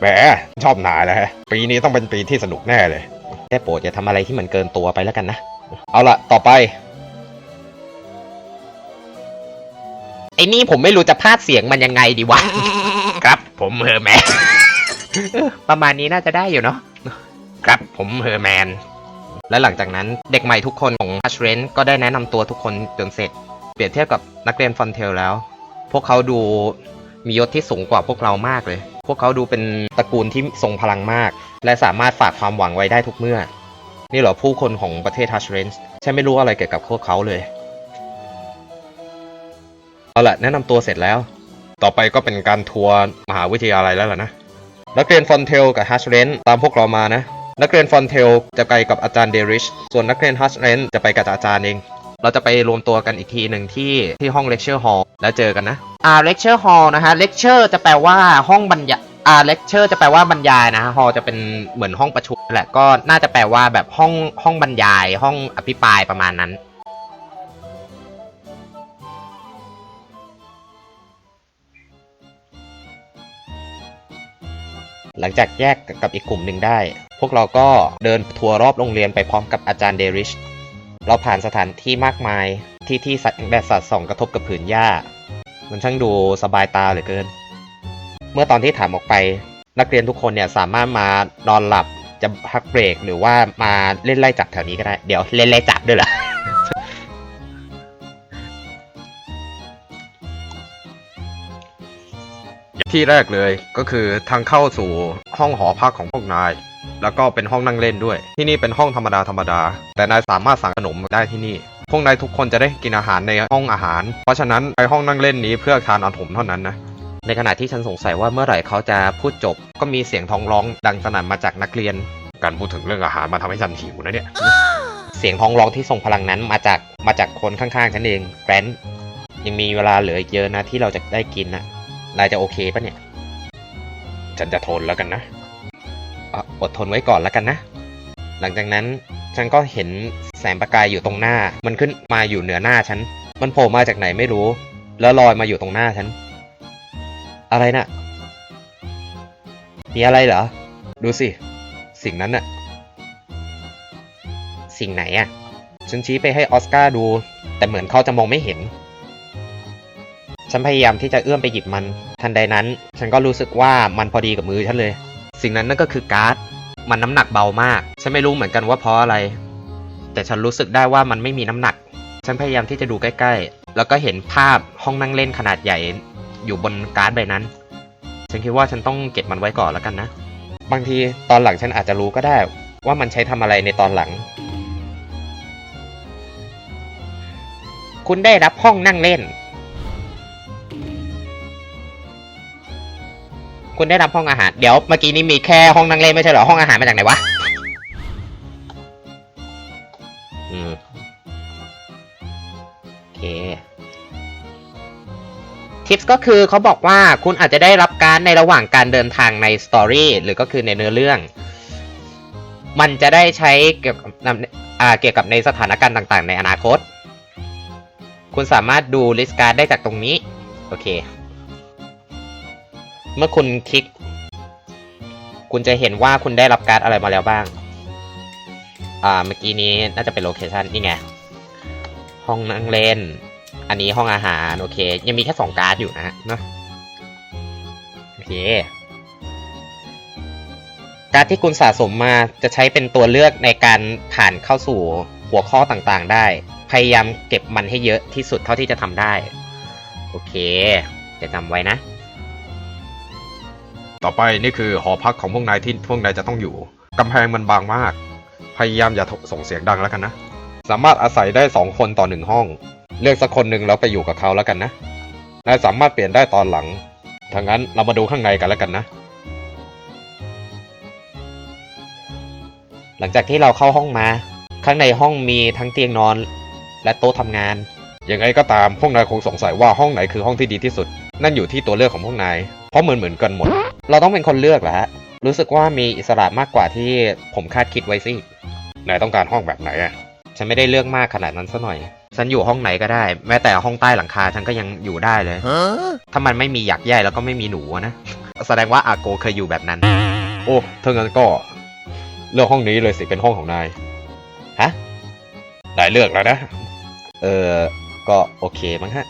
แหมชอบนายนะฮะปีนี้ต้องเป็นปีที่สนุกแน่เลย แต่โปรดอย่าทำอะไรที่มันเกินตัวไปแล้วกันนะ เอาละต่อไป ไอ้นี่ผมไม่รู้จะพากย์เสียงมันยังไงดีวะ ครับผมเฮอร์แมน ประมาณนี้น่าจะได้อยู่เนาะ ครับผมเฮอร์แมน และหลังจากนั้นเด็กใหม่ทุกคนของฮัชเรนก็ได้แนะนำตัวทุกคนจนเสร็จ เปรียบเทียบกับนักเรียนฟอนเทลแล้ว พวกเขาดูมียศที่สูงกว่าพวกเรามากเลย พวกเขาดูเป็นตระกูลที่ทรงพลังมาก และสามารถฝากความหวังไว้ได้ทุกเมื่อ นี่เหรอผู้คนของประเทศฮัชเรนส์ฉันไม่รู้อะไรเกี่ยวกับพวกเขาเลย เอาละแนะนำตัวเสร็จแล้ว ต่อไปก็เป็นการทัวร์มหาวิทยาลัยแล้วล่ะนะ นักเรียนฟอนเทลกับฮัชเรนตามพวกเรามานะ นักเรียนฟอนเทลจะไปกับอาจารย์เดริช ส่วนนักเรียนฮัชเรนจะไปกับอาจารย์เอง เราจะไปรวมตัวกันอีกทีหนึ่งที่ที่ห้องเลคเชอร์ฮอลล์แล้วเจอกันนะอ่าเลคเชอร์ฮอลล์นะฮะเลคเชอร์จะแปลว่าห้องบรรยายอ่าเลคเชอร์จะแปลว่าบรรยายนะฮะฮอลจะเป็นเหมือนห้องประชุมแหละก็น่าจะแปลว่าแบบห้องห้องบรรยาย ห้องอภิปรายประมาณนั้นหลังจากแยกกับอีกกลุ่มหนึ่งได้ พวกเราก็เดินทัวร์รอบโรงเรียนไปพร้อมกับอาจารย์เดริช เราผ่านสถานที่มากมายที่ที่สัตว์แดดสัตว์ส่องกระทบกับผืนหญ้า มันช่างดูสบายตาเหลือเกิน เมื่อตอนที่ถามออกไป นักเรียนทุกคนเนี่ยสามารถมานอนหลับจะพักเบรกหรือว่ามาเล่นไล่จับแถวนี้ก็ได้ เดี๋ยวเล่นไล่จับด้วยเหรอที่แรกเลยก็คือทางเข้าสู่ห้องหอพักของพวกนาย แล้วก็เป็นห้องนั่งเล่นด้วย ที่นี่เป็นห้องธรรมดาธรรมดา แต่นายสามารถสั่งขนม ได้ที่นี่ พวกนายทุกคนจะได้กินอาหารในห้องอาหาร เพราะฉะนั้นไปห้องนั่งเล่นนี้เพื่อทานอาหารเท่านั้นนะในขณะที่ฉันสงสัยว่าเมื่อไหร่เขาจะพูดจบ ก็มีเสียงท้องร้องดังสนั่นมาจากนักเรียน การพูดถึงเรื่องอาหารมาทำให้ฉันหิวนะเนี่ย เสียงท้องร้องที่ทรงพลังนั้นมาจากมาจากคนข้างๆฉันเองแกรนท์ยังมีเวลาเหลืออีกเยอะนะที่เราจะได้กินนะนายจะโอเคปะเนี่ย ฉันจะทนแล้วกันนะอดทนไว้ก่อนแล้วกันนะ หลังจากนั้นฉันก็เห็น แสงประกายอยู่ตรงหน้า มันขึ้นมาอยู่เหนือหน้าฉัน มันโผล่มาจากไหนไม่รู้ แล้วลอยมาอยู่ตรงหน้าฉัน อะไรนะ่ะ มีอะไรเหรอ ดูสิ สิ่งนั้นน่ะ สิ่งไหนอะ่ะ ฉันชี้ไปให้ออสการ์ดู แต่เหมือนเขาจะมองไม่เห็น ฉันพยายามที่จะเอื้อมไปหยิบมัน ทันใดนั้น ฉันก็รู้สึกว่ามันพอดีกับมือฉันเลย สิ่งนั้นนั่นก็คือการ์ด มันน้ำหนักเบามาก ฉันไม่รู้เหมือนกันว่าเพราะอะไร แต่ฉันรู้สึกได้ว่ามันไม่มีน้ำหนัก ฉันพยายามที่จะดูใกล้ ๆ แล้วก็เห็นภาพห้องนั่งเล่นขนาดใหญ่อยู่บนการ์ดใบนั้น ฉันคิดว่าฉันต้องเก็บมันไว้ก่อนแล้วกันนะ บางทีตอนหลังฉันอาจจะรู้ก็ได้ ว่ามันใช้ทำอะไรในตอนหลัง คุณได้รับห้องนั่งเล่น คุณได้รับห้องอาหาร เดี๋ยวเมื่อกี้นี้มีแค่ห้องนั่งเล่นไม่ใช่เหรอ ห้องอาหารมาจากไหนวะ ทิปส์ก็คือเขาบอกว่าคุณอาจจะได้รับการในระหว่างการเดินทางในสตอรี่หรือก็คือในเนื้อเรื่อง มันจะได้ใช้เกี่ยวกับเกี่ยวกับในสถานการณ์ต่างๆ ในอนาคต คุณสามารถดูลิสต์การ์ดได้จากตรงนี้ โอเค เมื่อคุณคลิก คุณจะเห็นว่าคุณได้รับการ์ดอะไรมาแล้วบ้าง อ่า เมื่อกี้นี้น่าจะเป็นโลเคชันนี่ไง ห้องนั่งเล่น อันนี้ห้องอาหาร โอเค ยังมีแค่สองการ์ดอยู่นะฮะเนอะโอเค การ์ดที่คุณสะสมมาจะใช้เป็นตัวเลือกในการผ่านเข้าสู่หัวข้อต่างๆได้ พยายามเก็บมันให้เยอะที่สุดเท่าที่จะทำได้ โอเค จะจำไว้นะ ต่อไปนี่คือหอพักของพวกนายที่พวกนายจะต้องอยู่กำแพงมันบางมาก พยายามอย่าส่งเสียงดังแล้วกันนะ สามารถอาศัยได้สองคนต่อหนึ่งห้อง เลือกสักคนหนึ่งแล้วไปอยู่กับเขาแล้วกันนะ นายสามารถเปลี่ยนได้ตอนหลังถ้างั้นเรามาดูข้างในกันแล้วกันนะ หลังจากที่เราเข้าห้องมา ข้างในห้องมีทั้งเตียงนอน และโต๊ะทำงาน ยังไงก็ตามพวกนายคงสงสัยว่าห้องไหนคือห้องที่ดีที่สุด นั่นอยู่ที่ตัวเลือกของพวกนาย เพราะเหมือนเหมือนกันหมด เราต้องเป็นคนเลือกเหรอฮะรู้สึกว่ามีอิสระมากกว่าที่ผมคาดคิดไว้สิ นายต้องการห้องแบบไหนอะฉันไม่ได้เลือกมากขนาดนั้นซะหน่อย ฉันอยู่ห้องไหนก็ได้ แม้แต่ห้องใต้หลังคาฉันก็ยังอยู่ได้เลย ถ้ามันไม่มีหยักใยแล้วก็ไม่มีหนูอะนะ แสดงว่าอาโกเคยอยู่แบบนั้น โอ้ถ้างั้นก็ เลือกห้องนี้เลยสิเป็นห้องของนาย ฮะ นายเลือกแล้วนะ เออ ก็โอเคมั้งฮะ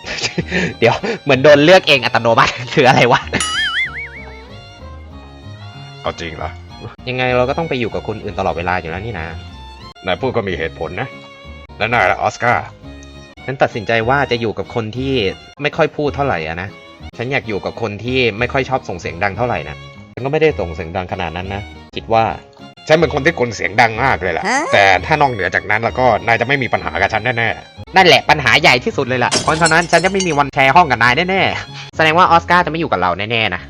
เดี๋ยวเหมือนโดนเลือกเองอัตโนมัติคืออะไรวะก็จริงละยังไงเราก็ต้องไปอยู่กับคนอื่นตลอดเวลาอยู่แล้วนี่นะ นายพูดก็มีเหตุผลนะ แล้วนายละออสการ์ ฉันตัดสินใจว่าจะอยู่กับคนที่ไม่ค่อยพูดเท่าไหร่อะนะ ฉันอยากอยู่กับคนที่ไม่ค่อยชอบส่งเสียงดังเท่าไหร่นะฉันก็ไม่ได้ส่งเสียงดังขนาดนั้นนะ คิดว่า ฉันเป็นคนที่กลเสียงดังมากเลยแหละแต่ถ้านอกเหนือจากนั้นแล้วก็นายจะไม่มีปัญหากับฉันแน่นั่นแหละปัญหาใหญ่ที่สุดเลยล่ะ เพราะฉะนั้นฉันจะไม่มีวันแชร์ห้องกับนายแน่ๆ แสดงว่าออสการ์จะไม่อยู่กับเราแน่ๆนะ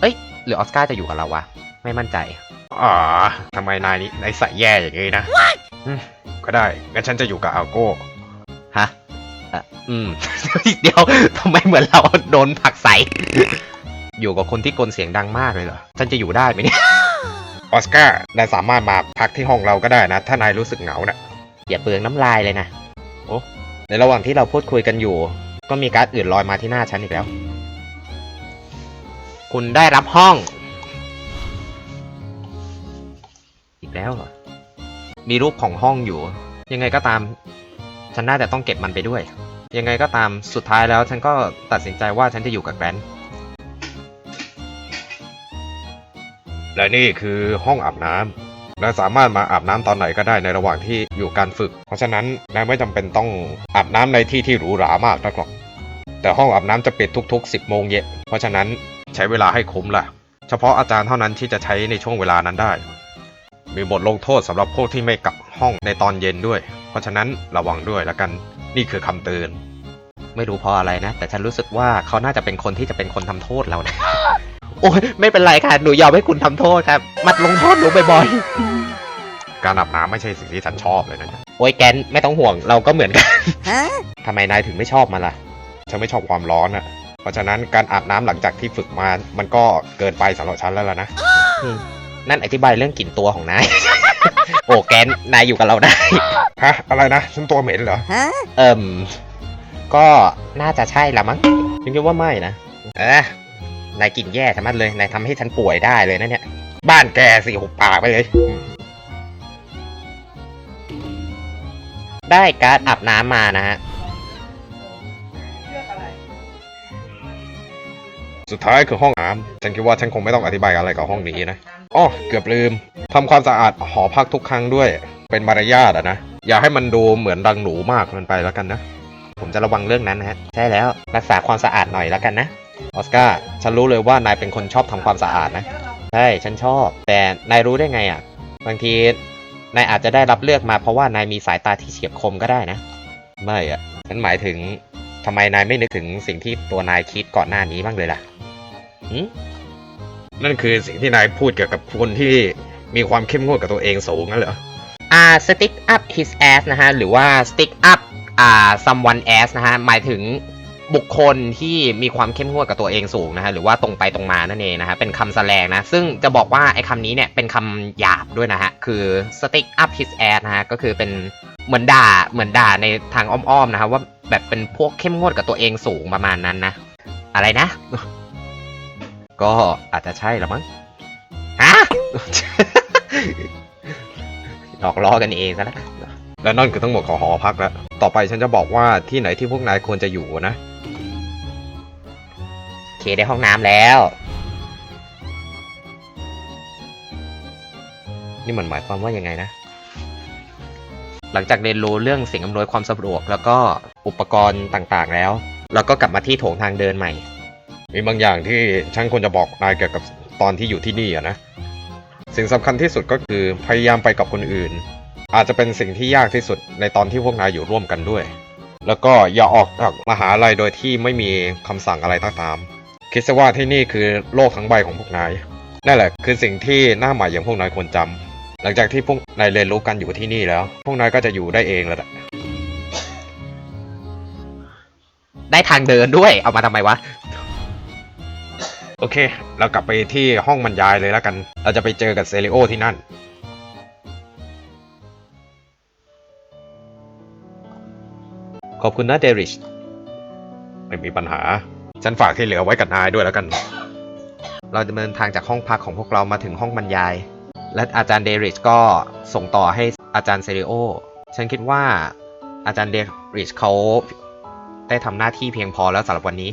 เอ้ยหรือออสการ์จะอยู่กับเราวะ ไม่มั่นใจๆอ๋อทำไมนายนี่นายใส่แย่อย่างนี้นะอืมก็ได้ งั้นฉันจะอยู่กับอัลโก้ฮะ อะอืม เดี๋ยวทำไมเหมือนเราโดนผลักใส่อยู่กับคนที่กลเสียงดังมากเลยเหรอฉันจะอยู่ได้ไหมเนี่ย ออสการ์นายสามารถมาพักที่ห้องเราก็ได้นะ ถ้านายรู้สึกเหงานะอย่าเปลืองน้ำลายเลยนะ โอ้ในระหว่างที่เราพูดคุยกันอยู่ ก็มีการ์ดอื่นลอยมาที่หน้าฉันอีกแล้ว คุณได้รับห้อง อีกแล้วเหรอ มีรูปของห้องอยู่ ยังไงก็ตาม ฉันน่าจะต้องเก็บมันไปด้วย ยังไงก็ตามสุดท้ายแล้วฉันก็ตัดสินใจว่าฉันจะอยู่กับแกรนท์และนี่คือห้องอาบน้ำนายสามารถมาอาบน้ำตอนไหนก็ได้ในระหว่างที่อยู่การฝึก เพราะฉะนั้นนายไม่จำเป็นต้องอาบน้ำในที่ที่หรูหรามากนักหรอก แต่ห้องอาบน้ำจะปิดทุก ๆ 10โมงเย็นเพราะฉะนั้นใช้เวลาให้คุ้มล่ะ เฉพาะอาจารย์เท่านั้นที่จะใช้ในช่วงเวลานั้นได้ มีบทลงโทษสำหรับพวกที่ไม่กลับห้องในตอนเย็นด้วย เพราะฉะนั้นระวังด้วยละกัน นี่คือคำเตือน ไม่รู้เพราะอะไรนะ แต่ฉันรู้สึกว่าเขาน่าจะเป็นคนที่จะเป็นคนทำโทษเรานะ โอ้ยไม่เป็นไรค่ะหนูยอมให้คุณทำโทษครับ มัดลงโทษหนูบ่อยการอาบน้ำไม่ใช่สิ่งที่ฉันชอบเลยนะๆโอ้ยแกนไม่ต้องห่วงเราก็เหมือนกันทำไมนายถึงไม่ชอบมันล่ะ ฉันไม่ชอบความร้อนอะเพราะฉะนั้นการอาบน้ำหลังจากที่ฝึกมา มันก็เกินไปสำหรับฉันแล้วล่ะนะ นั่นอธิบายเรื่องกลิ่นตัวของนาย โอ้แกนนายอยู่กับเราได้ ฮะ อะไรนะ ฉันตัวเหม็นเหรอ เอิ่ม ก็น่าจะใช่ละมั้งฉันคิดว่าไม่นะ เออนายกลิ่นแย่ชะมัดเลย นายทำให้ฉันป่วยได้เลยนะเนี่ย บ้านแกสิหุบปากไปเลย ได้การ์ดอาบน้ำมานะฮะ สุดท้ายคือห้องน้ำฉันคิดว่าฉันคงไม่ต้องอธิบายอะไรกับห้องนี้นะอ๋อเกือบลืมทำความสะอาดหอพักทุกครั้งด้วย เป็นมารยาทอะนะ อย่าให้มันดูเหมือนรังหนูมากเกินไปแล้วกันนะ ผมจะระวังเรื่องนั้นนะฮะ ใช่แล้วรักษาความสะอาดหน่อยแล้วกันนะ ออสการ์ ฉันรู้เลยว่านายเป็นคนชอบทำความสะอาดนะ ใช่ ฉันชอบ แต่นายรู้ได้ไงอะบางทีนายอาจจะได้รับเลือกมาเพราะว่านายมีสายตาที่เฉียบคมก็ได้นะ ไม่อะฉันหมายถึงทำไมนายไม่นึกถึงสิ่งที่ตัวนายคิดก่อนหน้านี้บ้างเลยล่ะ นั่นคือสิ่งที่นายพูดเกี่ยวกับคนที่มีความเข้มงวดกับตัวเองสูงนั่นเหรอ อ่า stick up his ass นะฮะ หรือว่า stick up อ่า someone ass นะฮะ หมายถึงบุคคลที่มีความเข้มงวดกับตัวเองสูงนะฮะ หรือว่าตรงไปตรงมานั่นเองนะฮะ เป็นคำแสลงนะ ซึ่งจะบอกว่าไอ้คำนี้เนี่ย เป็นคำหยาบด้วยนะฮะ คือ stick up his ass นะฮะ ก็คือเป็นเหมือนด่า เหมือนด่าในทางอ้อมๆนะฮะว่าแบบเป็นพวกเข้มงวดกับตัวเองสูงประมาณนั้นนะ อะไรนะ ก็อาจจะใช่ละมั้งฮะหลอกล้อกันเองซะแล้วและนั่นคือทั้งหมดของหอพักแล้ว ต่อไปฉันจะบอกว่าที่ไหนที่พวกนายควรจะอยู่นะโอเคได้ห้องน้ำแล้ว นี่มันหมายความว่ายังไงนะ หลังจากเรียนรู้เรื่องสิ่งอำนวยความสะดวก แล้วก็อุปกรณ์ต่างๆแล้วเราก็กลับมาที่โถงทางเดินใหม่ มีบางอย่างที่ฉันควรจะบอกนายเกี่ยวกับตอนที่อยู่ที่นี่อะนะ สิ่งสำคัญที่สุดก็คือพยายามไปกับคนอื่น อาจจะเป็นสิ่งที่ยากที่สุดในตอนที่พวกนายอยู่ร่วมกันด้วย แล้วก็อย่าออกจากมหาลัยโดยที่ไม่มีคำสั่งอะไรตามคิดซะว่าที่นี่คือโลกทั้งใบของพวกนายนั่นแหละคือสิ่งที่หน้าใหม่อย่างพวกนายควรจำหลังจากที่พวกนายเรียนรู้กันอยู่ที่นี่แล้ว พวกนายก็จะอยู่ได้เองแล้วแหละได้ทางเดินด้วยเอามาทำไมวะ โอเค เรากลับไปที่ห้องบรรยายเลยแล้วกัน เราจะไปเจอกับเซริโอที่นั่น ขอบคุณนะเดริช ไม่มีปัญหา ฉันฝากที่เหลือไว้กับนายด้วยแล้วกัน เราดำเนินทางจากห้องพักของพวกเรามาถึงห้องบรรยาย และอาจารย์เดริชก็ส่งต่อให้อาจารย์เซริโอ ฉันคิดว่าอาจารย์เดริชเขาได้ทำหน้าที่เพียงพอแล้วสำหรับวันนี้